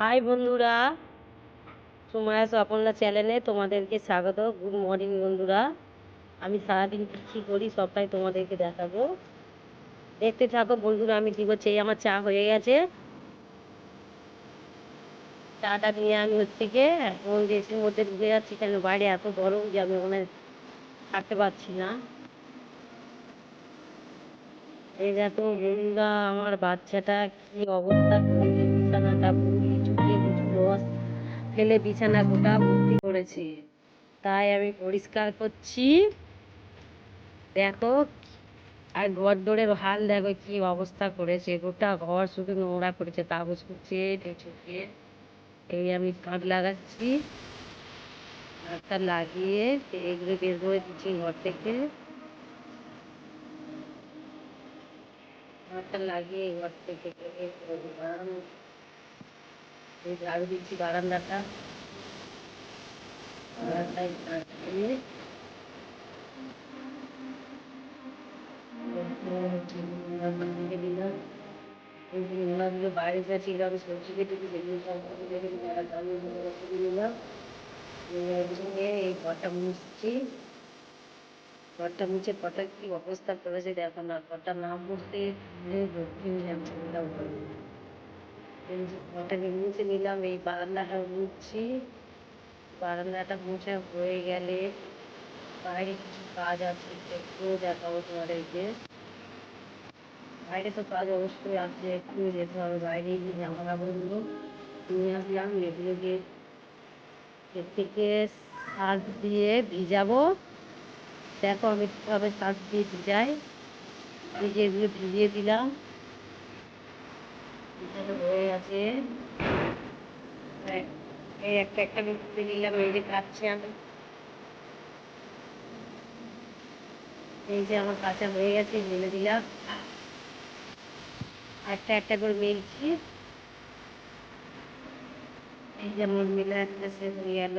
High বন্ধুরা। সুমায়া স্বপনলা চ্যানেলে তোমাদেরকে স্বাগত। গুড মর্নিং বন্ধুরা। আমি সারাদিন কী করি সবটাই তোমাদেরকে দেখাবো। দেখতে থাকো, বন্ধুরা, আমি কী করছি আমার চা হয়ে গেছে। চাটা নিয়ে আমি হচ্ছে গিয়ে এখন এসির মধ্যে ঢুকে যাচ্ছি, কেন বাইরে এত গরম যে আমি ওখানে থাকতে পারছি না। এই দেখো, বন্ধুরা, আমার বাচ্চাটা কি অবস্থা বিছানাটা ফেলে বিছানা গোটা ভর্তি করেছে। তাই আমি পরিষ্কার করছি। দেখো আর ঘর দৌড়ের হাল দেখো কি অবস্থা করেছে। গোটা ঘর শুধু নোংরা করেছে কাগজ কুচিয়ে এই আমি কাঁধ লাগাচ্ছি। লাগিয়ে এগুলো বের করে দিচ্ছি ঘর থেকে। লাগিয়ে ঘর থেকে এই ঝাড়ু দিচ্ছি বারান্দাটা। বারান্দায় ঝাড় বাইরে যা ছিল আমি সবজি দিলাম এই ঘরটা মুছছি ঘরটা মুছে কটা কি অবস্থা করেছে দেখো না ঘরটা না মুছতে ঘরটাকে মুছে নিলাম, এই বারান্দাটা মুছছি বারান্দাটা মুছে হয়ে গেলে বাইরে কিছু কাজ আছে, একটু দেখাবো তোমাদেরকে। বাইরে তো কাজ অবশ্যই আছে, একটু যেতে হবে বাইরে গিয়ে জামা কাপড়গুলো নিয়ে আসলাম এগুলোকে এর থেকে সার্ফ দিয়ে ভিজাবো। দেখো আমি কীভাবে সার্ফ দিয়ে ভিজাই। ভিজে এগুলো ভিজিয়ে দিলাম। হয়ে আছে। এই একটা একটা তুলে নিলাম, এই যে কাটছি আমি। এই যে আমার কাঁচা হয়ে গেছে মেলে দিলাম। একটা একটা করে মেলছি। এই যেমন মেলে একটা শেষ হয়ে গেল।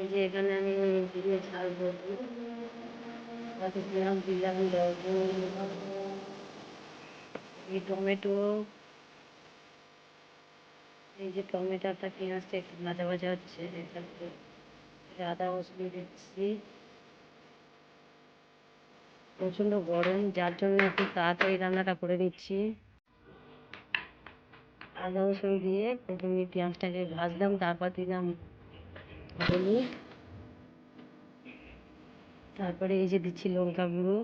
এই যে এখানে আমি ঝাল করব। দিলাম দিলাম লবণ এই টমেটো, এই যে টমেটোটা পেঁয়াজটা একটু ভাজা ভাজা হচ্ছে আদা রসুন দিচ্ছি। প্রচণ্ড গরম, যার জন্য একটু তাড়াতাড়ি রান্নাটা করে দিচ্ছি। আদা রসুন দিয়ে প্রথমে পেঁয়াজটাকে ভাজলাম, তারপর দিলাম হলুদ। তারপরে এই যে দিচ্ছি লঙ্কা গুঁড়ো।